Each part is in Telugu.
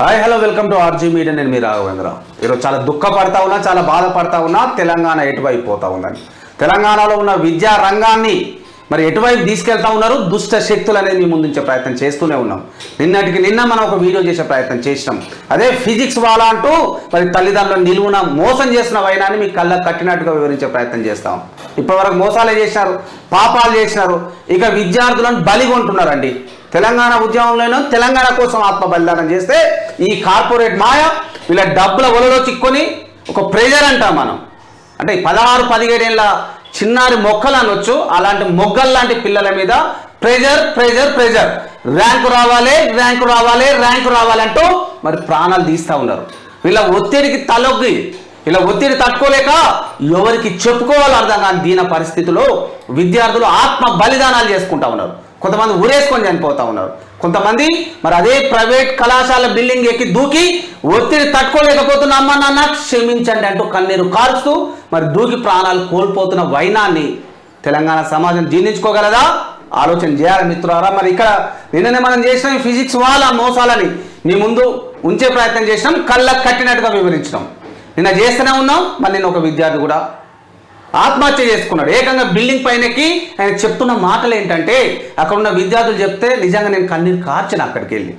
Hi hello welcome to RG media. నేను మీ రాఘవేంద్ర ఈరోజు చాలా దుఃఖపడతా ఉన్నా చాలా బాధపడతా ఉన్నా తెలంగాణ ఎటువైపు పోతా ఉందని. తెలంగాణలో ఉన్న విద్యా రంగాన్ని మరి ఎటువైపు తీసుకెళ్తా ఉన్నారు? దుష్ట శక్తులు అనేది మీ ముందుంచే ప్రయత్నం చేస్తూనే ఉన్నాం. నిన్నటికి నిన్న మనం ఒక వీడియో చేసే ప్రయత్నం చేసినాం. అదే ఫిజిక్స్ వాళ్ళ అంటూ మరి తల్లిదండ్రులను నిలువున మోసం చేసిన వైనాన్ని మీ కళ్ళకు కట్టినట్టుగా వివరించే ప్రయత్నం చేస్తాం. ఇప్పటివరకు మోసాలే చేసినారు పాపాలు చేసినారు. ఇక విద్యార్థులను బలిగొంటున్నారండి తెలంగాణ ఉద్యమంలోనూ తెలంగాణ కోసం ఆత్మ బలిదానం చేస్తే ఈ కార్పొరేట్ మాయ వీళ్ళ డబ్బుల ఒలలో చిక్కుని ఒక ప్రెజర్ అంటాం మనం. అంటే పదహారు పదిహేడేళ్ళ చిన్నారి మొక్కలు అనొచ్చు అలాంటి మొగ్గలు లాంటి పిల్లల మీద ప్రెజర్ ప్రెజర్ ప్రెజర్. ర్యాంకు రావాలి ర్యాంకు రావాలి ర్యాంకు రావాలంటూ మరి ప్రాణాలు తీస్తూ ఉన్నారు. వీళ్ళ ఒత్తిడికి తలొగ్గి ఇలా ఒత్తిడి తట్టుకోలేక ఎవరికి చెప్పుకోవాలో అర్థం కాని దీన పరిస్థితిలో విద్యార్థులు ఆత్మ బలిదానాలు చేసుకుంటా ఉన్నారు. కొంతమంది ఊరేసుకొని చనిపోతూ ఉన్నారు. కొంతమంది మరి అదే ప్రైవేట్ కళాశాల బిల్డింగ్ ఎక్కి దూకి ఒత్తిడి తట్టుకోలేకపోతున్న అమ్మ నాన్న క్షమించండి అంటూ కన్నీరు కారుస్తూ మరి దూకి ప్రాణాలు కోల్పోతున్న వైనాన్ని తెలంగాణ సమాజం జీర్ణించుకోగలదా? ఆలోచన చేయాలి మిత్రులారా. మరి ఇక్కడ నిన్ననే మనం చేసినాం ఫిజిక్స్ వాళ్ళ మోసాలని. మీ ముందు ఉంచే ప్రయత్నం చేసినాం కళ్ళకు కట్టినట్టుగా వివరించినాం. నిన్న చేస్తూనే ఉన్నాం మరి నేను ఒక విద్యార్థి కూడా ఆత్మహత్య చేసుకున్నాడు. ఏకంగా బిల్డింగ్ పైనకి ఆయన చెప్తున్న మాటలు ఏంటంటే అక్కడ ఉన్న విద్యార్థులు చెప్తే నిజంగా నేను కన్నీరు కార్చిన అక్కడికి వెళ్ళి.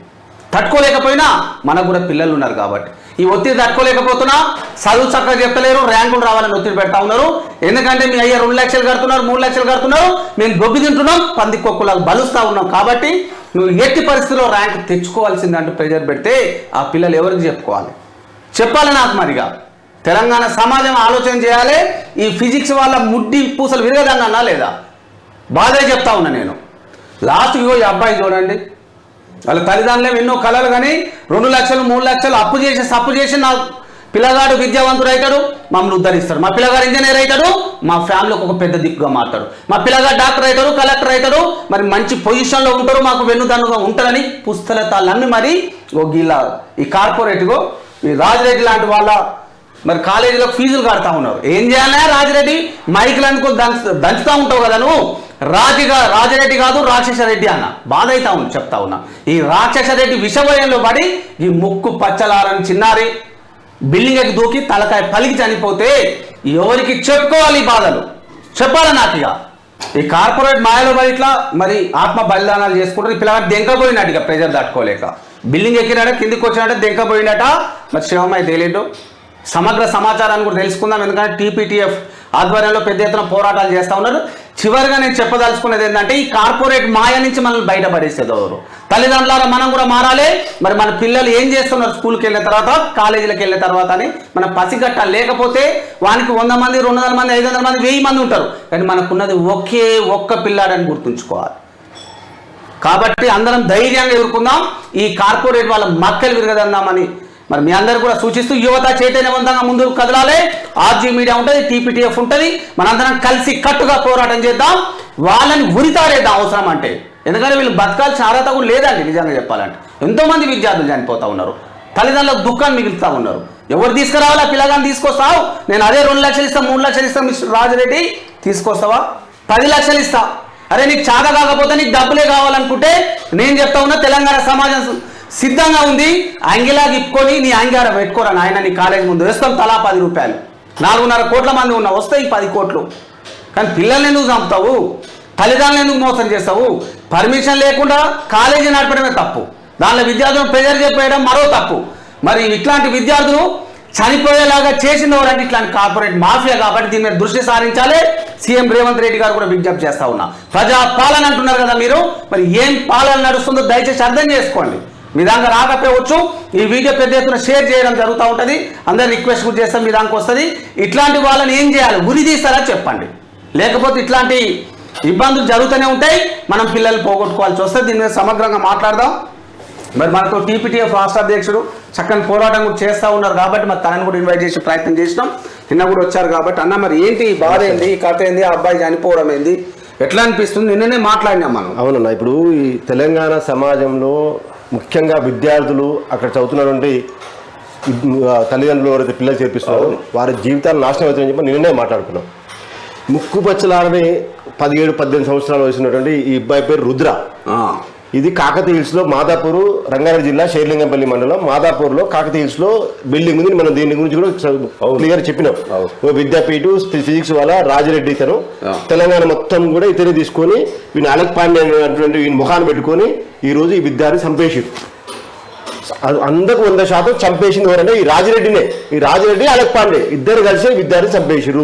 తట్టుకోలేకపోయినా మనకు కూడా పిల్లలు ఉన్నారు కాబట్టి. ఈ ఒత్తిడి తట్టుకోలేకపోతున్నా చదువు చక్కగా చెప్తలేరు ర్యాంకులు రావాలని ఒత్తిడి పెడతా ఉన్నారు. ఎందుకంటే మీ అయ్యా రెండు లక్షలు కడుతున్నారు మూడు లక్షలు కడుతున్నారు. మేము గొబ్బి తింటున్నాం పంది కొక్కులకు బలుస్తా ఉన్నాం కాబట్టి నువ్వు ఎట్టి పరిస్థితిలో ర్యాంక్ తెచ్చుకోవాల్సిందంటూ ప్రెజర్ పెడితే ఆ పిల్లలు ఎవరికి చెప్పుకోవాలి? చెప్పాలని ఆత్మరిగా తెలంగాణ సమాజం ఆలోచన చేయాలి ఈ ఫిజిక్స్ వాళ్ళ ముడ్డి పూసలు విరగదన్నా లేదా? బాధే చెప్తా ఉన్నా నేను. లాస్ట్ ఇగో ఈ అబ్బాయి చూడండి. వాళ్ళ తల్లిదండ్రులు ఎన్నో కళలు కానీ రెండు లక్షలు మూడు లక్షలు అప్పు చేసి అప్పు చేసి నా పిల్లగాడు విద్యావంతుడు అవుతాడు మమ్మల్ని ఉద్ధరిస్తాడు. మా పిల్లగాడు ఇంజనీర్ అవుతాడు మా ఫ్యామిలీకి ఒక పెద్ద దిక్కుగా మారుతాడు. మా పిల్లగాడు డాక్టర్ అవుతాడు కలెక్టర్ అవుతాడు మరి మంచి పొజిషన్లో ఉంటారు మాకు వెన్నుదన్నుగా ఉంటారని పుస్తకాలన్నీ మరి ఓ గీలా ఈ కార్పొరేట్గో ఈ రాజరెడ్డి లాంటి వాళ్ళ మరి కాలేజీలో ఫీజులు కడతా ఉన్నారు ఏం చేయాలా రాజిరెడ్డి? మైకులు అనుకో దంచు దంచుతా ఉంటావు కదా నువ్వు. రాజుగా రాజరెడ్డి కాదు రాక్షసరెడ్డి అన్న. బాధ అవుతా ఉంది చెప్తా ఉన్నా. ఈ రాక్షసరెడ్డి విషభయంలో విషవయంలో పడి ఈ ముక్కు పచ్చలారని చిన్నారి బిల్డింగ్ ఎక్కి దూకి తలకాయ పలికి చనిపోతే ఎవరికి చెప్పుకోవాలి ఈ బాధలు? చెప్పాలి నాకు ఇక? ఈ కార్పొరేట్ మాయలో పడి ఇట్లా మరి ఆత్మ బలిదానాలు చేసుకుంటారు. ఈ పిల్లగాడు దెంకపోయినట్టు ఇక ప్రెజర్ దాటుకోలేక. బిల్డింగ్ ఎక్కినాడ కిందికి వచ్చినట్టు దెంకపోయినట మరి శివమై తెలియదు సమగ్ర సమాచారాన్ని కూడా తెలుసుకుందాం. ఎందుకంటే టీపీటీఎఫ్ ఆధ్వర్యంలో పెద్ద ఎత్తున పోరాటాలు చేస్తూ ఉన్నారు. చివరిగా నేను చెప్పదలుచుకునేది ఏంటంటే ఈ కార్పొరేట్ మాయ నుంచి మనల్ని బయటపడేసేది ఎవరు? తల్లిదండ్రులారా మనం కూడా మారాలి. మరి మన పిల్లలు ఏం చేస్తున్నారు? స్కూల్కి వెళ్ళిన తర్వాత కాలేజీలకు వెళ్ళిన తర్వాత అని మనం పసిగట్ట లేకపోతే వానికి వంద మంది రెండు వందల మంది ఐదు వందల మంది వెయ్యి మంది ఉంటారు. కానీ మనకున్నది ఒకే ఒక్క పిల్లాడని గుర్తుంచుకోవాలి. కాబట్టి అందరం ధైర్యంగా ఎదుర్కొందాం. ఈ కార్పొరేట్ వాళ్ళ మక్కలు విరగదందామని మరి మీ అందరు కూడా సూచిస్తూ యువత చైతన్యవంతంగా ముందుకు కదలాలి. ఆర్జీ మీడియా ఉంటుంది టీపీటీఎఫ్ ఉంటుంది. మనందరం కలిసి కట్టుగా పోరాటం చేద్దాం. వాళ్ళని ఉరితారేద్దాం అవసరం అంటే. ఎందుకంటే వీళ్ళు బతకాల్సిన అర్హత కూడా లేదండి నిజంగా చెప్పాలంటే. ఎంతోమంది విద్యార్థులు చనిపోతా ఉన్నారు. తల్లిదండ్రులకు దుఃఖాన్ని మిగులుతూ ఉన్నారు. ఎవరు తీసుకురావాలా? పిల్లగాని తీసుకొస్తావు. నేను అదే రెండు లక్షలు ఇస్తాను మూడు లక్షలు ఇస్తాను మిస్టర్ రాజరెడ్డి. తీసుకొస్తావా? పది లక్షలు ఇస్తా. అరే నీకు చాద కాకపోతే నీకు డబ్బులే కావాలనుకుంటే నేను చెప్తా ఉన్నా తెలంగాణ సమాజం సిద్ధంగా ఉంది. అంగిలా ఇప్పుకొని నీ అంగార పెట్టుకోరా నాయన నీ కాలేజ్ ముందు వేస్తాం తలా పది రూపాయలు. నాలుగున్నర కోట్ల మంది ఉన్న వస్తాయి పది కోట్లు. కానీ పిల్లల్ని ఎందుకు చంపుతావు? తల్లిదండ్రులు ఎందుకు మోసం చేస్తావు? పర్మిషన్ లేకుండా కాలేజీ నడపడమే తప్పు. దానిలో విద్యార్థులను ప్రెజర్ చెప్పేయడం మరో తప్పు. మరి ఇట్లాంటి విద్యార్థులు చనిపోయేలాగా చేసిన వారంటే ఇట్లాంటి కార్పొరేట్ మాఫియా కాబట్టి దీని మీద దృష్టి సారించాలి. సీఎం రేవంత్ రెడ్డి గారు కూడా విజ్ఞప్తి చేస్తా ఉన్నా. ప్రజా పాలన అంటున్నారు కదా మీరు. మరి ఏం పాలన నడుస్తుందో దయచేసి అర్థం చేసుకోండి. మీ దాంట్లో రాకపోవచ్చు. ఈ వీడియో పెద్ద ఎత్తున షేర్ చేయడం జరుగుతూ ఉంటుంది. అందరు రిక్వెస్ట్ కూడా చేస్తాం మీ దానికి వస్తుంది. ఇట్లాంటి వాళ్ళని ఏం చేయాలి? ఉరి తీస్తారా చెప్పండి. లేకపోతే ఇట్లాంటి ఇబ్బందులు జరుగుతూనే ఉంటాయి. మనం పిల్లలు పోగొట్టుకోవాల్సి వస్తుంది. దీని మీద సమగ్రంగా మాట్లాడదాం. మరి మనతో టీపీటీఎఫ్ రాష్ట్ర అధ్యక్షుడు చక్కని పోరాటం కూడా చేస్తూ ఉన్నారు కాబట్టి మరి తనని కూడా ఇన్వైట్ చేసే ప్రయత్నం చేసినాం. నిన్న కూడా వచ్చారు కాబట్టి అన్న మరి ఏంటి బాధ ఏంది? ఈ కథ ఏంది? ఆ అబ్బాయి చనిపోవడం ఏంది? ఎట్లా అనిపిస్తుంది? నిన్ననే మాట్లాడినాం మనం. అవునన్నా ఇప్పుడు ఈ తెలంగాణ సమాజంలో ముఖ్యంగా విద్యార్థులు అక్కడ చదువుతున్నటువంటి తల్లిదండ్రులు ఎవరైతే పిల్లలు చేర్పిస్తున్నారో వారి జీవితాలు నాశనం అవుతాయని చెప్పి నిన్నే మాట్లాడుకున్నాం. ముక్కు పచ్చలారని పదిహేడు పద్దెనిమిది సంవత్సరాలు వయసున్నటువంటి ఈ అబ్బాయి పేరు రుద్ర. ఇది కాకతీయ హిల్స్లో మాదాపూర్ రంగారెడ్డి జిల్లా షేర్లింగంపల్లి మండలం. మాదాపూర్లో కాకతీయ హిల్స్లో బిల్డింగ్ ఉంది. మనం దీని గురించి కూడా క్లియర్ చెప్పినాం. విద్యాపీఠ ఫిజిక్స్ వాళ్ళ రాజిరెడ్డి ఇతను. తెలంగాణ మొత్తం కూడా ఇతనే తీసుకొని వీని అలక్ పాండే అనేటువంటి వీని ముఖాన్ని పెట్టుకొని ఈ రోజు ఈ విద్యార్థి చంపేసారు అందకు వంద శాతం చంపేసింది ఎవరంటే ఈ రాజిరెడ్డినే. ఈ రాజిరెడ్డి అలక్ పాండే ఇద్దరు కలిసి విద్యార్థి చంపేసారు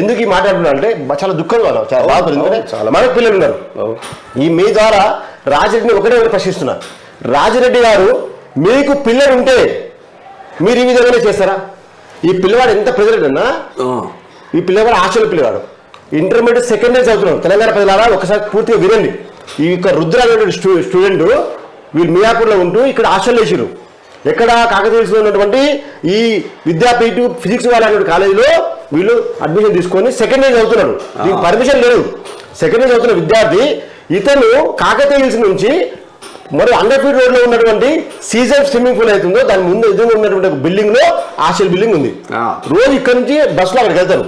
ఎందుకు ఈ మాట్లాడుతున్నా అంటే చాలా దుఃఖంగా ఉన్నాం. చాలా బాధపడుతుంది ఎందుకంటే చాలా. మన పిల్లలు ఉన్నారు. ఈ మీ ద్వారా రాజిరెడ్డిని ఒకటే ఒకటి ప్రశ్నిస్తున్నా. రాజిరెడ్డి గారు మీకు పిల్లలు ఉంటే మీరు ఈ విధంగానే చేస్తారా? ఈ పిల్లవాడు ఎంత అన్నా? ఈ పిల్లవాడు హాస్టల్ పిల్లవాడు. ఇంటర్మీడియట్ సెకండ్ ఇయర్ చదువుతున్నాడు. తెలంగాణ ప్రజలారా ఒకసారి పూర్తిగా వినండి. ఈ యొక్క రుద్ర అనేటువంటి స్టూ స్టూడెంట్ వీళ్ళు మియాపూర్లో ఉంటూ ఇక్కడ హాస్టల్ వేసిరు ఎక్కడ కాకతీయులో ఉన్నటువంటి ఈ విద్యాపీఠ ఫిజిక్స్ వాళ్ళ కాలేజీలో వీళ్ళు అడ్మిషన్ తీసుకొని సెకండ్ ఇయర్ చదువుతున్నాడు దీనికి పర్మిషన్ లేదు. సెకండ్ ఇయర్ చదువుతున్న విద్యార్థి ఇతను కాకతీయ హిల్స్ నుంచి మరి అండర్ ఫీట్ రోడ్లో ఉన్నటువంటి సీజన్ స్విమ్మింగ్ పూల్ అవుతుందో దాని ముందు ఎదురుగా ఉన్నటువంటి బిల్డింగ్లో హాస్టల్ బిల్డింగ్ ఉంది. రోజు ఇక్కడ నుంచి బస్సులో అక్కడికి వెళ్తారు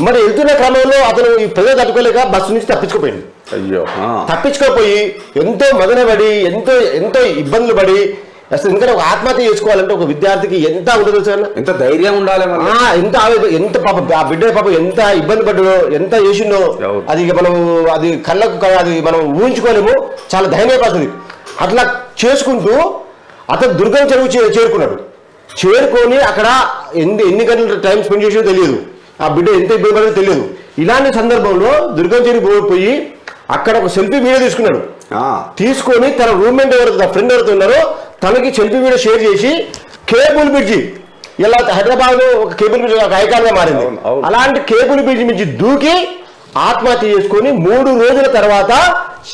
మరి వెళ్తున్న క్రమంలో అతను ఈ ప్రజలు తట్టుకోలేక బస్సు నుంచి తప్పించుకుపోయింది అయ్యో. తప్పించుకోపోయి ఎంతో మదనపడి ఎంతో ఎంతో ఇబ్బందులు పడి అసలు ఎందుకంటే ఒక ఆత్మహత్య చేసుకోవాలంటే ఒక విద్యార్థికి ఎంత ఉంటుందో తెలుసా అన్న? ఎంత ధైర్యం ఉండాలి ఎంత ఎంత పాప ఆ బిడ్డ పాప ఎంత ఇబ్బంది పడ్డో ఎంత చేసిండో. అది ఇక మనం అది కళ్ళకు అది మనం ఊహించుకోలేము చాలా ధైర్యపడుతుంది అట్లా చేసుకుంటూ అతను దుర్గం చెరువు చేరుకున్నాడు చేరుకొని అక్కడ ఎన్ని ఎన్ని గంటల టైం స్పెండ్ చేసినో తెలియదు ఆ బిడ్డ ఎంత ఇబ్బంది పడిందో తెలియదు ఇలాంటి సందర్భంలో దుర్గం చెరువు పోయి అక్కడ ఒక సెల్ఫీ వీడియో తీసుకున్నాడు. తీసుకొని తన రూమ్మేట్ ఎవరైతే ఫ్రెండ్ ఎవరైతే ఉన్నారో తనకి సెల్ఫీ వీడియో షేర్ చేసి కేబుల్ బ్రిడ్జి. ఇలా హైదరాబాద్ ఒక కేబుల్ బ్రిడ్జ్ ఒక ఐకాన్గా మారింది. అలాంటి కేబుల్ బ్రిడ్జ్ నుంచి దూకి ఆత్మహత్య చేసుకొని మూడు రోజుల తర్వాత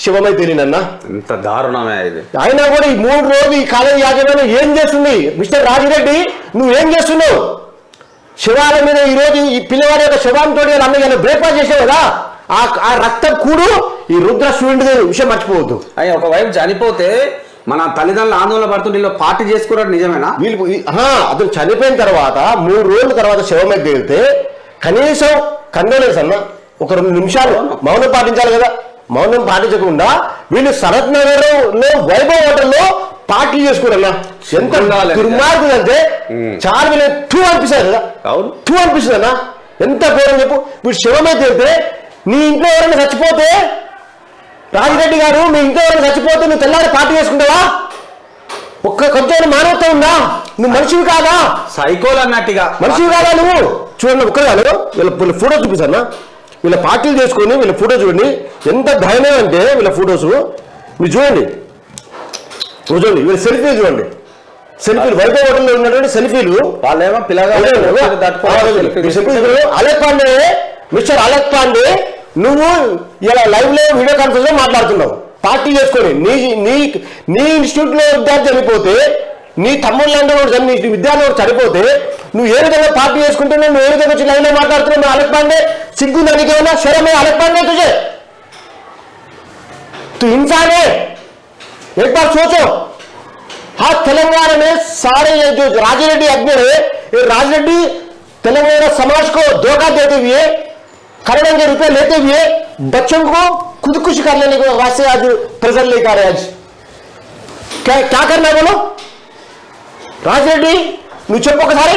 శివమై తెలియనన్నా ఎంత దారుణమే ఇది. అయినా కూడా ఈ మూడు రోజులు ఈ కాలేజీ యాజమాన్యం ఏం చేస్తుంది? మిస్టర్ రాజిరెడ్డి నువ్వు ఏం చేస్తున్నావు? శివాల మీద ఈ రోజు ఈ పిల్లవాడి యొక్క శివాంతో అన్నయ్య బ్రేక్ఫాస్ట్ చేసావు కదా ఆ ఆ రక్తం కూడు ఈ రుద్ర స్టూడెంట్ విషయం మర్చిపోవద్దు. అయ్యి ఒకవైపు చనిపోతే మన తల్లిదండ్రులు ఆందోళన పడుతుంటే వీళ్ళు పార్టీ చేసుకున్నారు నిజమేనా? వీళ్ళు అతను చనిపోయిన తర్వాత మూడు రోజుల తర్వాత శవమై తేలితే కనీసం కండోలెన్స్ అన్న ఒక రెండు నిమిషాలు మౌనం పాటించాలి కదా. మౌనం పాటించకుండా వీళ్ళు శరత్ నగర్లో వైభవ్ హోటల్లో పార్టీ చేసుకురన్నా ఎంత ఉండాలి. దుర్మార్గులు అంటే వీళ్ళు టూ అనిపిస్తుంది కదా. అవును. టూ అనిపిస్తుంది అన్న. ఎంత పేరు చెప్పు. వీడు శవమై తేలితే నీ ఇంట్లో ఎవరైనా చచ్చిపోతే రాజిరెడ్డి గారు మీ ఇంట్లో చచ్చిపోతే నువ్వు తెల్లారి పార్టీ చేసుకుంటావా? ఒక్క కొంచెం మానవత్వం ఉందా? నువ్వు మనిషివి కాదా? సైకోలు అన్నట్టుగా. మనిషివి కాదా నువ్వు? చూడండి ఒక్కరు కాదు వీళ్ళ వీళ్ళ ఫోటో చూపిస్తానా? వీళ్ళ పార్టీలు చేసుకొని వీళ్ళ ఫోటో చూడండి. ఎంత ధైర్యం అంటే వీళ్ళ ఫోటోస్. మీరు చూడండి. చూడండి. వీళ్ళ సెల్ఫీలు చూడండి. సెల్ఫీలు వైభవ్ హోటల్లో ఉన్నటువంటి సెల్ఫీలు. వాళ్ళేమో పిల్లగా అలక్ పాండే మిస్టర్ అలక్ పాండే నువ్వు ఇలా లైవ్ లో వీడియో కాన్ఫరెన్స్ లో మాట్లాడుతున్నావు పార్టీ చేసుకొని నీ నీ నీ ఇన్స్టిట్యూట్ లో విద్యార్థి చనిపోతే నీ తమ్ముడు లాంటి వాడు చని- నీ విద్యార్థి వాడు చనిపోతే నువ్వు ఏ విధంగా పార్టీ చేసుకుంటున్నావు నువ్వు ఏ విధంగా వచ్చి లైవ్ లో మాట్లాడుతున్నావు నువ్వు అలక్ పాండే సిగ్గు నీకేమన్నా శరమే అలక్ పాండే తుజే तू इंसान है एक बार सोचो हाँ तेलंगाना में सारे ये जो राजरेड्डी अग्नि है ये राजरेड्डी तेलंगाना समाज को धोखा देते हुए करोड़ों के रुपए लेते हुए बच्चों को खुदकुशी कर लेने के वास्ते आज प्रेजर लेकर आ रहे हैं आज क्या क्या करना है बोलो రాజిరెడ్డి నువ్వు చెప్పు ఒకసారి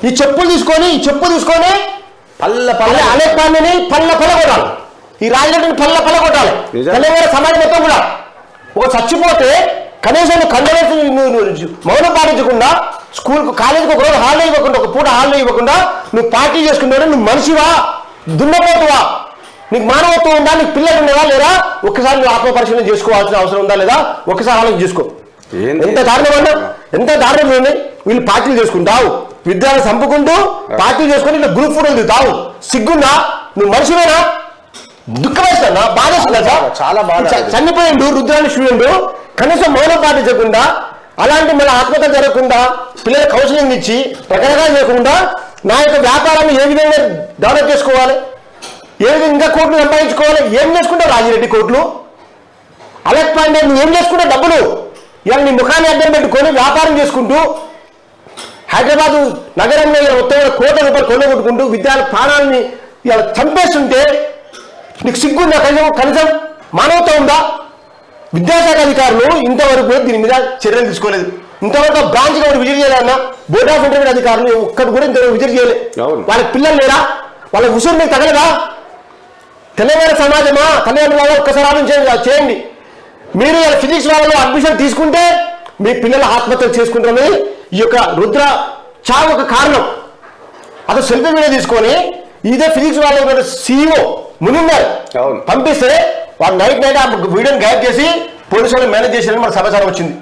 ఈ చెప్పులు తీసుకొని ఈ చెప్పు తీసుకొని పల్ల పల్ల పల్ల అనే పాండని పల్ల పల్ల కొట్టాలి ఈ రాజరెడ్డిని పల్ల పల్ల కొట్టాలి నిజం. తెలంగాణ సమాజం మొత్తం కూడా ఒక చచ్చిపోతే కనీసం నువ్వు కండవేసి నువ్వు నువ్వు మౌనం పాటించకుండా స్కూల్కు కాలేజీకి ఒక రోజు హాలిడే ఇవ్వకుండా ఒక పూట హాలిడే ఇవ్వకుండా నువ్వు పార్టీ చేసుకున్నావు నువ్వు మనిషివా దున్నపోతువా? నీకు మానవత్వం ఉందా? నీకు పిల్లలు ఉన్నారా లేదా? ఒక్కసారి నువ్వు ఆత్మ పరిశీలన చేసుకోవాల్సిన అవసరం ఉందా లేదా? ఒక్కసారి ఆలోచన చేసుకో? ఎంత దారుణం అన్నా? ఎంత దారుణం ఉంది వీళ్ళు పార్టీలు చేసుకుంటావు. విద్యార్థి చంపుకుంటూ పార్టీలు చేసుకుని ఇట్లా గ్రూప్ ఫోటోలు దిగుతావు. సిగ్గుందా? నువ్వు మనిషివేనా? దుఃఖమేస్తుందా బాధ వస్తుందా సార్? చాలా బాధ. చనిపోయిండు రుద్రాని స్టూడెంట్ కనీసం మౌనం పాటించకుండా అలాంటి మన ఆత్మహత్య జరగకుండా పిల్లలకు కౌన్సిలింగ్ ఇచ్చి రకరకాలు చేయకుండా నా యొక్క వ్యాపారాన్ని ఏ విధంగా డెవలప్ చేసుకోవాలి? ఏ విధంగా కోట్లు సంపాదించుకోవాలి? ఏం చేసుకుంటావు రాజిరెడ్డి కోట్లు? అలెక్ట్ పాండే నువ్వు ఏం చేసుకుంటావు డబ్బులు? ఇవాళ నీ ముఖాన్ని అడ్డం పెట్టుకొని వ్యాపారం చేసుకుంటూ హైదరాబాద్ నగరంలో ఇలా మొత్తం కోట్ల రూపాయలు కొనగొట్టుకుంటూ విద్యార్థి ప్రాణాలని ఇలా చంపేస్తుంటే నీకు సిగ్గుందా? కనీసం కనీసం మానవత ఉందా? విద్యాశాఖ అధికారులు ఇంతవరకు దీని మీద చర్యలు తీసుకోలేదు. ఇంతవరకు బ్రాంచ్ కూడా విజిట్ చేయాలన్నా బోర్డ్ ఆఫ్ ఇంటర్మీడియట్ అధికారులు ఒక్కటి కూడా ఇంతవరకు విజిట్ చేయలేదు అవును. వాళ్ళ పిల్లలు లేరా? వాళ్ళ ఉసురు మీకు తగలదా? తెలంగాణ సమాజమా? తల్లిదండ్రుల వాళ్ళు ఒక్కసారి ఆలోచించండి చేయండి. మీరు ఇలా ఫిజిక్స్ వాళ్ళలో అడ్మిషన్ తీసుకుంటే మీ పిల్లలు ఆత్మహత్య చేసుకుంటారని ఈ యొక్క రుద్ర చావు ఒక కారణం. అతను సెల్ఫీ వీడియో తీసుకొని ఇదే ఫిజిక్స్ వాళ్ళ సీఈఓ మునిందర్. పంపిస్తే వాడు నైట్ నైట్ ఆ వీడియోని గైడ్ చేసి పోలీసు వాళ్ళు మేనేజ్ చేశారని మనకు సమాచారం వచ్చింది.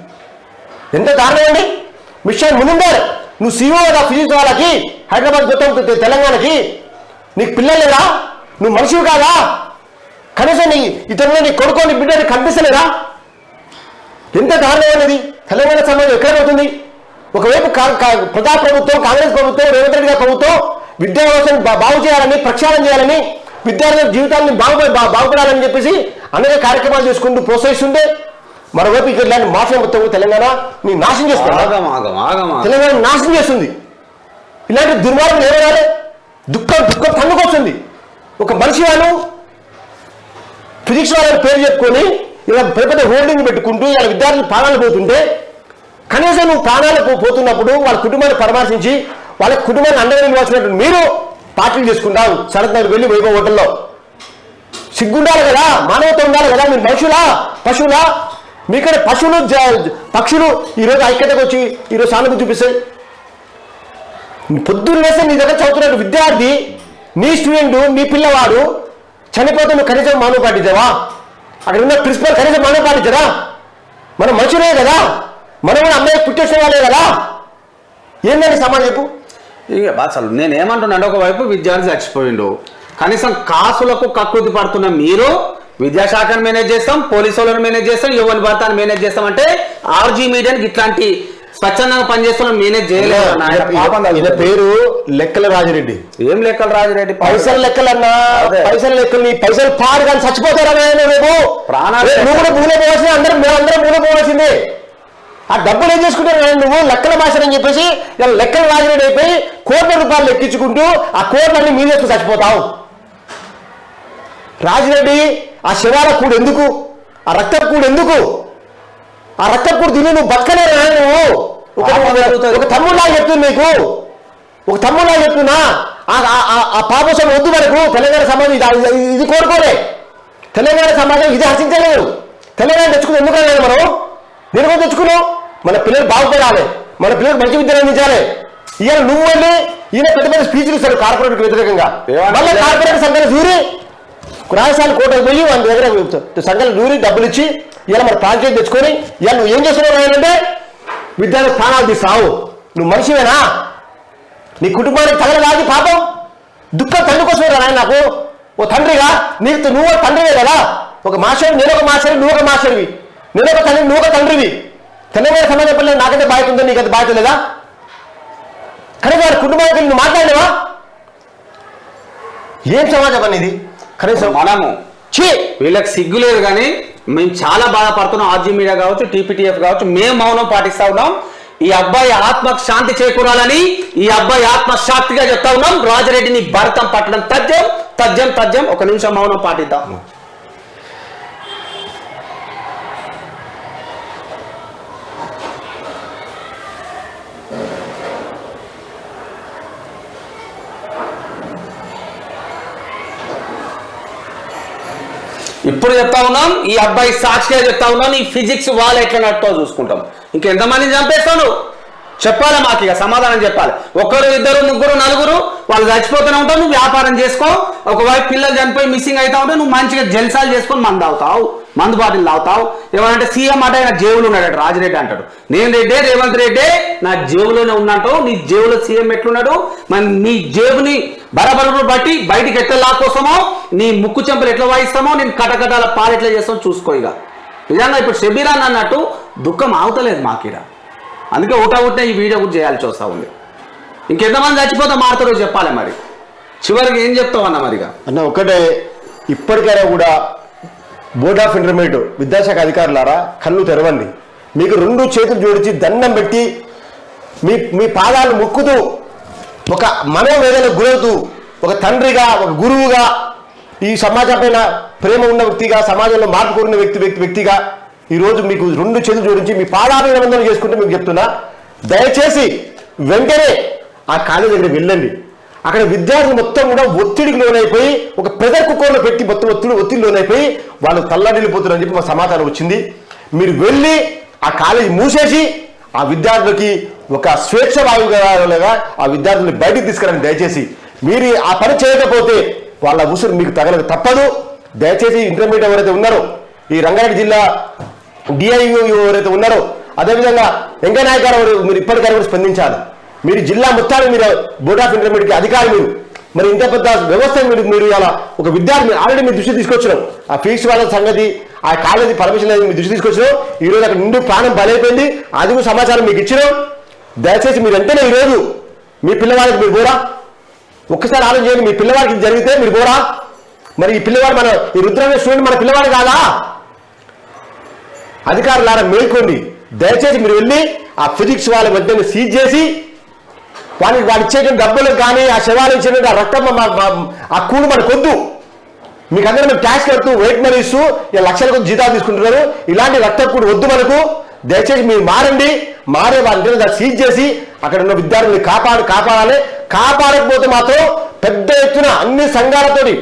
ఎంత దారుణం అండి మిషన్ మునిందర్ నువ్వు సీఈఓ ఫిజిక్స్ వాళ్ళకి హైదరాబాద్ మొత్తం తెలంగాణకి. నీకు పిల్లలు నువ్వు మనిషివి కాదా? కనీసం నీ ఇతరులు నీ కొడుకోని బిడ్డని బిడ్డ కనిపిస్తలేదా? ఎంత దారుణం అనేది తెలంగాణ సమాజం ఎక్కడ పోతుంది? ఒకవైపు కా- కా- ప్రజా ప్రభుత్వం కాంగ్రెస్ ప్రభుత్వం రేవంత్ రెడ్డి గారి ప్రభుత్వం విద్యా వ్యవస్థను బాగు చేయాలని ప్రక్షాళన చేయాలని విద్యార్థుల జీవితాన్ని బాగు బా- బాగుపడాలని చెప్పేసి అనేక కార్యక్రమాలు చేసుకుంటూ ప్రోత్సహిస్తుంటే మరోవైపు ఇక్కడ ఇలాంటి మాఫియా మొత్తం తెలంగాణ నీ నాశనం ఆగం. తెలంగాణ నాశనం చేస్తుంది. ఇలాంటి దుర్మార్గం ఏమనాలి దుఃఖం దుఃఖం తన్నుకొస్తుంది. ఒక మనిషి వాళ్ళు ఫిజిక్స్ వాళ్ళని పేరు చెప్పుకొని ఇలా పెద్ద పెద్ద హోల్డింగ్ పెట్టుకుంటూ ఇలా విద్యార్థులు ప్రాణాలు పోతుంటే కనీసం నువ్వు ప్రాణాలు పో- పోతున్నప్పుడు వాళ్ళ కుటుంబాన్ని పరామర్శించి వాళ్ళ కుటుంబాన్ని అండగా నిలవాల్సినట్టు మీరు పార్టీలు చేసుకుంటారు. సరత్ నగర్ వెళ్ళి వైభవ హోటల్లో. సిగ్గుండాలి కదా మానవత ఉండాలి కదా మీరు మనుషులా పశువులా మీకడ పశువులు పక్షులు ఈరోజు ఐక్యతకు వచ్చి ఈరోజు సానుభూతి చూపిస్తాయి. పొద్దున్న వేస్తే నీ దగ్గర చదువుతున్న విద్యార్థి నీ స్టూడెంట్ నీ పిల్లవాడు చనిపోతే నువ్వు కనీసం మానవ పాటించావా అక్కడ ఉన్న ప్రిన్సిపల్ కనీసం మానవ పాటించరా మనం మనుషులే కదా? మనం కూడా అమ్మాయి పుట్టేసిన వాళ్ళే కదా? ఏంటండి సమాజం చెప్పు? ఇక అసలు నేను ఏమంటున్నాను ఒకవైపు విద్యార్థి చచ్చిపోయిండు. కనీసం కాసులకు కక్కుతి పడుతున్న మీరు విద్యాశాఖను మేనేజ్ చేస్తాం పోలీసు వాళ్ళని మేనేజ్ చేస్తాం యువని భర్తను మేనేజ్ చేస్తాం అంటే ఆర్జీ మీడియాకి ఇట్లాంటి స్వచ్ఛందంగా పనిచేస్తున్న మేనేజ్ చేయలేదు. పేరు లెక్కల రాజిరెడ్డి. ఏం లెక్కలు రాజిరెడ్డి పైసలు లెక్కలన్నా. పైసల లెక్కలు నీ పైసలు పాడు కానీ చచ్చిపోతారా రేపు? ప్రాణాలు నువ్వు కూడా భూమిలో పోవాల్సిందే అందరం మేము అందరం భూమిలో పోవాల్సిందే. ఆ డబ్బులు ఏం చేసుకుంటారు నువ్వు? లెక్కల భాష అని చెప్పేసి ఇలా లెక్కల రాజుడు అయిపోయి కోట్ల రూపాయలు లెక్కించుకుంటూ ఆ కోట్లన్నీ మీద చచ్చిపోతావు. రాజిరెడ్డి ఆ శివాల కూడు ఎందుకు? ఆ రక్త కూడు ఎందుకు? ఆ రక్త కూడు తిని నువ్వు నాయన నువ్వు. ఒక తమ్ముళ్ళగా చెప్తుంది నీకు. ఒక తమ్ముళ్ళగా చెప్తున్నా ఆ- పాపసం వద్దు మనకు. తెలంగాణ సమాజం ఇది కోరుకోలే. తెలంగాణ సమాజం ఇది హర్షించలేదు. తెలంగాణ తెచ్చుకుని ఎందుకు అనలేదు మనం? నేను కూడా తెచ్చుకున్నాం. మన పిల్లలు బాగుపడాలి. మన పిల్లలకు మంచి విద్యను అందించాలి. ఈయన నువ్వు వెళ్ళి ఈయన పెద్ద పెద్ద స్పీచ్లు ఇస్తాడు కార్పొరేట్ వ్యతిరేకంగా? మళ్ళీ కార్పొరేట్ సంఘాలు దూరి రాజస్థాన్ కోటకు పోయి వాళ్ళ దగ్గర సంఘాలు దూరి డబ్బులు ఇచ్చి ఇలా మన ప్రాజెక్ట్ తెచ్చుకొని ఇలా నువ్వు ఏం చేస్తున్నావు అంటే విద్యార్థి స్థానాలు తీస్తావు నువ్వు మనిషివేనా? నీ కుటుంబానికి తగలరాది పాపం. దుఃఖం తండ్రి కోసమే రా నాయన నాకు. ఓ తండ్రిగా నీకు నువ్వు తండ్రివే కదా. ఒక మాస్టర్ నేను ఒక మాస్టర్ నువ్వు ఒక మాస్టర్వి. నేను ఒక తండ్రి నువ్వు ఒక తండ్రివి. తెలంగాణ సమాజం పిల్లలు నాకైతే బాధ్యత ఉందో నీకైతే బాధ్యత లేదా? కనుక వారి కుటుంబానికి నువ్వు మాట్లాడలేవా? ఏం సమాజం అనేది? కనీసం మనము చీ వీళ్ళకి సిగ్గు లేదు కానీ మేము చాలా బాధపడుతున్నాం ఆర్జీ మీడియా కావచ్చు టీపీటీఎఫ్ కావచ్చు మేము మౌనం పాటిస్తా ఉన్నాం. ఈ అబ్బాయి ఆత్మకు శాంతి చేకూరాలని ఈ అబ్బాయి ఆత్మ శాంతిగా చెప్తా ఉన్నాం. రాజరెడ్డిని భరతం పట్టడం తథ్యం తథ్యం తథ్యం. ఒక నిమిషం మౌనం పాటిద్దాం. ఇప్పుడు చెప్తా ఉన్నాం ఈ అబ్బాయి సాక్షిగా చెప్తా ఉన్నాం ఈ ఫిజిక్స్ వాళ్ళు ఎట్లా నడుతో చూసుకుంటాం. ఇంకెంతమందిని చంపేస్తాను చెప్పాలి మాకు ఇక సమాధానం చెప్పాలి. ఒకరు ఇద్దరు ముగ్గురు నలుగురు వాళ్ళు చచ్చిపోతూనే ఉంటావు నువ్వు వ్యాపారం చేసుకో ఒకవైపు పిల్లలు చనిపోయి మిస్సింగ్ అవుతా ఉంటే నువ్వు మంచిగా జల్సాలు చేసుకొని మందు అవుతావు మందు బాటిల్ తాగుతావు. ఏమంటే సీఎం అంటే నా జేబులో ఉన్నాడు రాజిరెడ్డి అంటాడు. నేను రెడ్డే రేవంత్ రెడ్డే నా జేబులోనే ఉన్నట్టు నీ జేబులో సీఎం ఎట్లున్నాడు? మరి నీ జేబుని బరబరు బట్టి బయటికి ఎట్లా లాక్కోసమో నీ ముక్కు చెంపలు ఎట్లా వాయిస్తామో నేను కటకటాల పాలు ఎట్లా చేస్తామో చూసుకో ఇక. నిజంగా ఇప్పుడు షబీరాన్ అన్నట్టు దుఃఖం ఆగుతలేదు మాకిడ. అందుకే ఒకటా ఒకటే ఈ వీడియో కూడా చేయాల్సి వస్తా ఉంది. ఇంకెంతమంది చచ్చిపోతే మారుతారో చెప్పాలి మరి. చివరికి ఏం చెప్తావు అన్న మరిగా? అన్న ఒకటే ఇప్పటికైనా కూడా బోర్డ్ ఆఫ్ ఇంటర్మీడియట్ విద్యాశాఖ అధికారులారా కళ్ళు తెరవండి. మీకు రెండు చేతులు జోడించి దండం పెట్టి మీ మీ పాదాలు మొక్కుతూ ఒక మనోవేదన గురవుతూ ఒక తండ్రిగా ఒక గురువుగా ఈ సమాజం పైన ప్రేమ ఉన్న వ్యక్తిగా సమాజంలో మార్పు కోరిన వ్యక్తి వ్యక్తి వ్యక్తిగా ఈరోజు మీకు రెండు చేతులు జోడించి మీ పాదాభివందనం చేసుకుంటే మీకు చెప్తున్నా. దయచేసి వెంటనే ఆ కాలేజ్ దగ్గర వెళ్ళండి. అక్కడ విద్యార్థులు మొత్తం కూడా ఒత్తిడికి లోనైపోయి ఒక ప్రెజర్ కుక్కర్లో పెట్టి మొత్తం ఒత్తిడి ఒత్తిడి లోనైపోయి వాళ్ళు తల్లడిల్లిపోతున్నారని చెప్పి మా సమాచారం వచ్చింది. మీరు వెళ్ళి ఆ కాలేజీ మూసేసి ఆ విద్యార్థులకి ఒక స్వేచ్ఛ వాయుగా ఆ విద్యార్థుల్ని బయటికి తీసుకురండి దయచేసి. మీరు ఆ పని చేయకపోతే వాళ్ళ ఉసురు మీకు తగలక తప్పదు. దయచేసి ఇంటర్మీడియట్ ఎవరైతే ఉన్నారో ఈ రంగారెడ్డి జిల్లా డిఐఓ ఎవరైతే ఉన్నారో అదేవిధంగా వెంకయ్య గారు మీరు ఇప్పటికైనా కూడా స్పందించాలి. మీరు జిల్లా మొత్తాన్ని మీరు బోర్డ్ ఆఫ్ ఇంటర్మీడియట్ అధికారి మీరు. మరి ఇంత పెద్ద వ్యవస్థ మీరు మీరు ఇలా ఒక విద్యార్థి ఆల్రెడీ మీ దృష్టి తీసుకొచ్చినాం. ఆ ఫీజు వాళ్ళ సంగతి ఆ కాలేజీ పర్మిషన్ అనేది మీరు దృష్టి తీసుకొచ్చినాం. ఈ రోజు అక్కడ నిండు ప్రాణం బలైపోయింది. అది కూడా సమాచారం మీకు ఇచ్చినాం. దయచేసి మీరు వెంటనే ఈరోజు మీ పిల్లవాడికి మీరు పోరా? ఒక్కసారి ఆలోచించండి మీ పిల్లవాడికి జరిగితే మీరు పోరా? మరి ఈ పిల్లవాడు మన ఈ రుద్రమే స్టూడెంట్ మన పిల్లవాడు కాదా? అధికారులారా మేల్కోండి. దయచేసి మీరు వెళ్ళి ఆ ఫిజిక్స్ వాళ్ళ వెంటనే సీజ్ చేసి వానికి వాడు ఇచ్చేటువంటి డబ్బులకు కానీ ఆ శవాలు ఇచ్చేటువంటి ఆ రక్తం మా- ఆ కూడు మనకు వద్దు. మీకు అందరూ మేము ట్యాక్స్ కడుతూ వెయిట్ మనీ ఇస్తూ ఇలా లక్షల కొద్ది జీతాలు తీసుకుంటున్నారు. ఇలాంటి రక్తం కూడా వద్దు మనకు. దయచేసి మీరు మారండి. మారే వాళ్ళని దాన్ని సీజ్ చేసి అక్కడ ఉన్న విద్యార్థుల్ని కాపాడు కాపాడాలి. కాపాడకపోతే మాత్రం పెద్ద ఎత్తున అన్ని సంఘాలతోటి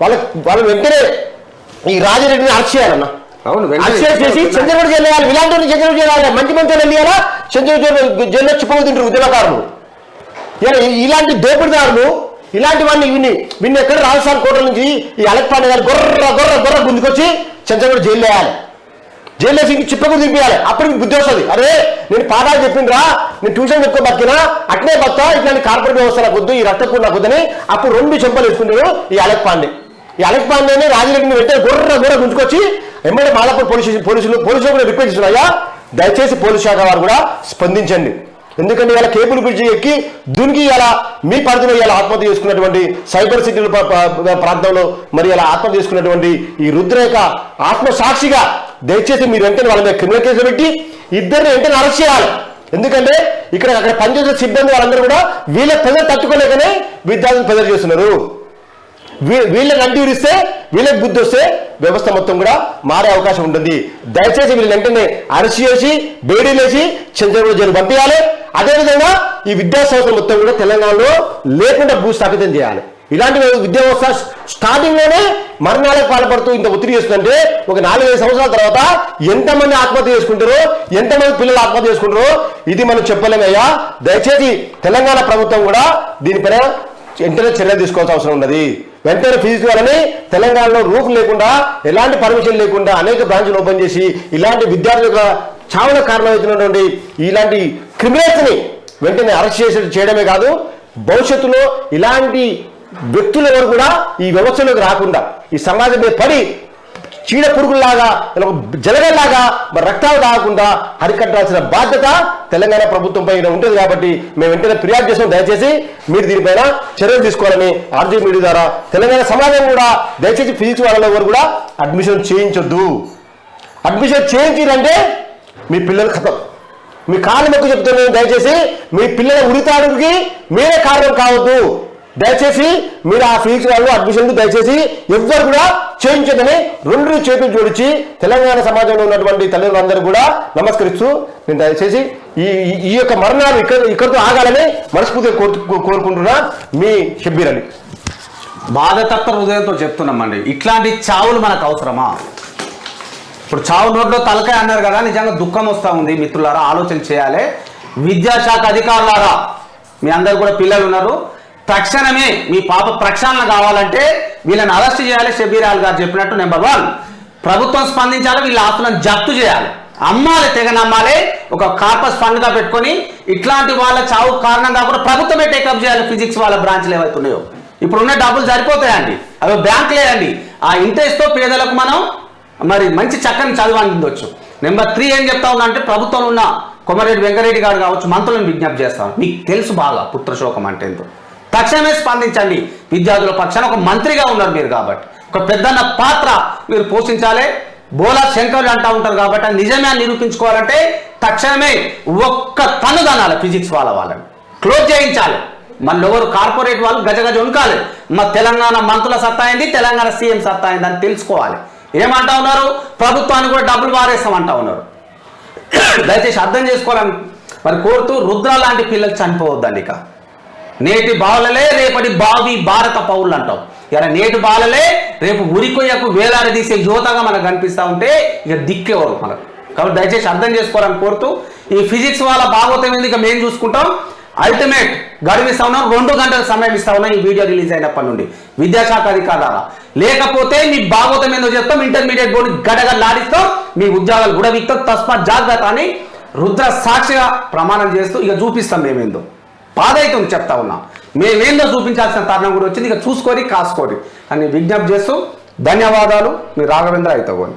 వాళ్ళ వాళ్ళు వెంటనే ఈ రాజిరెడ్డిని అరెస్ట్ చేయాలన్నా. అవును, చేసి చంద్రబాబు జైలు వేయాలి ఇలాంటి చంద్రబాబు వేయాలి మంచి మంచి వాళ్ళు వెళ్ళాలా చంద్రబాబు జైల్లో తింటారు ఉద్యమకారులు. ఇలా ఇలాంటి దోపిడిదారులు ఇలాంటి వాడిని విన్ని విన్ని ఎక్కడ రాజస్థాన్ కోటల నుంచి ఈ అలక్పాండే గారు గొర్ర గొర్ర గొర్ర గుంజుకొచ్చి చంద్రబాబు జైలు వేయాలి. జైలు చిప్పకు దింపేయాలి. అప్పుడు మీకు బుద్ధి వస్తుంది. అరే నేను పాఠాలు చెప్పిండ్రా నేను ట్యూషన్ చెప్పుకో బతికినా అట్నే బతా ఇట్లాంటి కార్పొరేట్ వ్యవస్థ నాకు వద్దు ఈ రక్తకూడ నాకు వద్దని అప్పుడు రెండు చెంపలు వేసుకుంటారు ఈ అలెక్ పాండే. ఈ అలెక్ పాండేని రాజరెడ్డిని పెట్టే గుర్ర గుర్ర గుంజుకొచ్చి ఎమ్మెల్యే మాదాపూర్ పోలీస్ పోలీసులు పోలీసులు కూడా రిక్వెస్ట్ చేస్తున్నాయా దయచేసి పోలీస్ శాఖ వారు కూడా స్పందించండి. ఎందుకంటే ఇలా కేబుల్ బ్రిడ్జ్ ఎక్కి దునికి ఇలా మీ పరిధిలో ఇలా ఆత్మహత్య చేసుకున్నటువంటి సైబర్ సిటీల ప్రాంతంలో మరి ఇలా ఆత్మహత్య చేసుకున్నటువంటి ఈ రుద్రేఖ ఆత్మసాక్షిగా దయచేసి మీరు వెంటనే వాళ్ళ మీద క్రిమినల్ కేసు పెట్టి ఇద్దరిని వెంటనే అరెస్ట్ చేయాలి. ఎందుకంటే ఇక్కడ అక్కడ పనిచేసే సిబ్బంది వాళ్ళందరూ కూడా వీళ్ళ ప్రజలు తట్టుకోలేకనే విద్యార్థులు ప్రజలు చేస్తున్నారు. వీ- వీళ్ళని అంటీరిస్తే వీళ్ళకి బుద్ధి వస్తే వ్యవస్థ మొత్తం కూడా మారే అవకాశం ఉంటుంది. దయచేసి వీళ్ళు వెంటనే అరెస్ట్ చేసి బేడీలేసి చంద్రబాబు జైలు పంపించాలి. అదేవిధంగా ఈ విద్యా సంస్థ మొత్తం కూడా తెలంగాణలో లేకుండా భూస్థాపితం చేయాలి. ఇలాంటి విద్యా వ్యవస్థ స్టార్టింగ్లోనే మరణాలకు పాల్పడుతూ ఇంత ఒత్తిడి చేస్తుందంటే ఒక నాలుగైదు సంవత్సరాల తర్వాత ఎంతమంది ఆత్మహత్య చేసుకుంటారో ఎంతమంది పిల్లలు ఆత్మహత్య చేసుకుంటారో ఇది మనం చెప్పలేమయ్యా దయచేసి తెలంగాణ ప్రభుత్వం కూడా దీనిపైన వెంటనే చర్యలు తీసుకోవాల్సిన అవసరం ఉన్నది. వెంటనే ఫీజు వాళ్ళని తెలంగాణలో రూఫ్ లేకుండా ఎలాంటి పర్మిషన్ లేకుండా అనేక బ్రాంచ్లు ఓపెన్ చేసి ఇలాంటి విద్యార్థులకు చావుల కారణమవుతున్నటువంటి ఇలాంటి క్రిమినల్స్ని వెంటనే అరెస్ట్ చేసి చేయడమే కాదు భవిష్యత్తులో ఇలాంటి వ్యక్తులు ఎవరు కూడా ఈ వ్యవస్థలోకి రాకుండా ఈ సమాజం మీద పడి చీడ పురుగుల్లాగా జలగల్లాగా మరి రక్తాలు తాగకుండా అరికట్టాల్సిన బాధ్యత తెలంగాణ ప్రభుత్వం పైన ఉంటుంది కాబట్టి మేము వెంటనే ఫిర్యాదు చేసాం దయచేసి మీరు దీనిపైన చర్యలు తీసుకోవాలని ఆర్జీ మీడియా ద్వారా తెలంగాణ సమాజం కూడా దయచేసి ఫిజిక్స్ వాళ్ళలో ఎవరు కూడా అడ్మిషన్ చేయించొద్దు. అడ్మిషన్ చేయించారంటే మీ పిల్లలు కథం. మీ కాళ్ళ మొక్కు చెప్తున్నాను. దయచేసి మీ పిల్లల ఉరితాడుకి మీరే కారణం కావద్దు. దయచేసి మీరు ఆ ఫీజు వాళ్ళు అడ్మిషన్లు దయచేసి ఎవ్వరు కూడా చేయించదని రెండు చేతులు జోడించి తెలంగాణ సమాజంలో ఉన్నటువంటి తల్లిదండ్రులందరూ కూడా నమస్కరిస్తూ నేను దయచేసి ఈ ఈ- యొక్క మరణాలు ఇక్కడ ఇక్కడితో ఆగాలని మనస్ఫూర్తిగా కోరు కోరుకుంటున్నా మీ షబ్బీర్ అలీ. బాధతత్వ హృదయంతో చెప్తున్నామండి. ఇట్లాంటి చావులు మనకు అవసరమా? ఇప్పుడు చావు నోట్లో తలకాయ అన్నారు కదా నిజంగా దుఃఖం వస్తూ ఉంది మిత్రులారా ఆలోచన చేయాలి. విద్యాశాఖ అధికారులారా మీ అందరు కూడా పిల్లలు ఉన్నారు. తక్షణమే మీ పాప ప్రక్షాళన కావాలంటే వీళ్ళని అరెస్ట్ చేయాలి షబీర్ అల్ గారు చెప్పినట్టు నెంబర్ వన్. ప్రభుత్వం స్పందించాలి వీళ్ళ ఆస్తులను జప్తు చేయాలి. అమ్మాలి తెగ నమ్మాలి ఒక కార్పస్ ఫండ్గా పెట్టుకొని ఇట్లాంటి వాళ్ళ చావు కారణం కాకుండా ప్రభుత్వమే టేకప్ చేయాలి ఫిజిక్స్ వాళ్ళ బ్రాంచ్లు ఏవైతే ఉన్నాయో. ఇప్పుడున్న డబ్బులు సరిపోతాయండి. అవి బ్యాంక్ లేదండి. ఆ ఇంట్రెస్ట్తో పేదలకు మనం మరి మంచి చక్కని చదువు అందించవచ్చు. నెంబర్ త్రీ ఏం చెప్తా ఉందంటే ప్రభుత్వంలో ఉన్న కొమరెడ్డి వెంకరెడ్డి గారు కావచ్చు మంత్రులను విజ్ఞప్తి చేస్తాను. మీకు తెలుసు బాగా పుత్రశోకం అంటే ఎంతో తక్షణమే స్పందించండి. విద్యార్థుల పక్షాన ఒక మంత్రిగా ఉన్నారు మీరు కాబట్టి. ఒక పెద్దన్న పాత్ర మీరు పోషించాలి. బోలా శంకర్ అంటా ఉంటారు కాబట్టి నిజమే నిరూపించుకోవాలంటే తక్షణమే ఒక్క తను తనాలి ఫిజిక్స్ వాళ్ళ వాళ్ళని. క్లోజ్ చేయించాలి. మన ఎవరు కార్పొరేట్ వాళ్ళు గజ గజ ఉనకాలి. మా తెలంగాణ మంత్రుల సత్తా అయింది తెలంగాణ సీఎం సత్తా అయింది అని తెలుసుకోవాలి. ఏమంటా ఉన్నారు? ప్రభుత్వానికి కూడా డబ్బులు మారేస్తామంటా ఉన్నారు. దయచేసి అర్థం చేసుకోవాలని మరి కోరుతూ రుద్ర లాంటి పిల్లలు చనిపోవద్దండి ఇక. నేటి బాలలే రేపటి బావి భారత పౌరులు అంటాం ఇలా నేటి బాలలే రేపు ఉరికొయ్యకు వేలాడదీసే యువతగా మనకు కనిపిస్తూ ఉంటే ఇక దిక్కేవారు మనకు. కాబట్టి దయచేసి అర్థం చేసుకోవాలని కోరుతూ ఈ ఫిజిక్స్ వాళ్ళ భాగవతం ఏంది? ఇక మేము చూసుకుంటాం. అల్టిమేట్ గడువిస్తా ఉన్నాం. రెండు గంటల సమయం ఇస్తా ఉన్నాం ఈ వీడియో రిలీజ్ అయినప్పటి నుండి. విద్యాశాఖ అధికారాల. లేకపోతే మీ భాగవతం ఏందో చెప్తాం. ఇంటర్మీడియట్ బోర్డు గడగడలాడిస్తాం మీ ఉద్యోగాలు కూడా విక్తాం. తస్మాత్ జాగ్రత్త అని రుద్ర సాక్షిగా ప్రమాణం చేస్తూ ఇక చూపిస్తాం మేమేందో. బాధ చెప్తా ఉన్నాం. మేమేందో చూపించాల్సిన తరుణం కూడా వచ్చింది. ఇక చూసుకొని కాసుకోరి. అని విజ్ఞప్తి చేస్తూ ధన్యవాదాలు. మీ రాఘవేంద్ర అయితగోని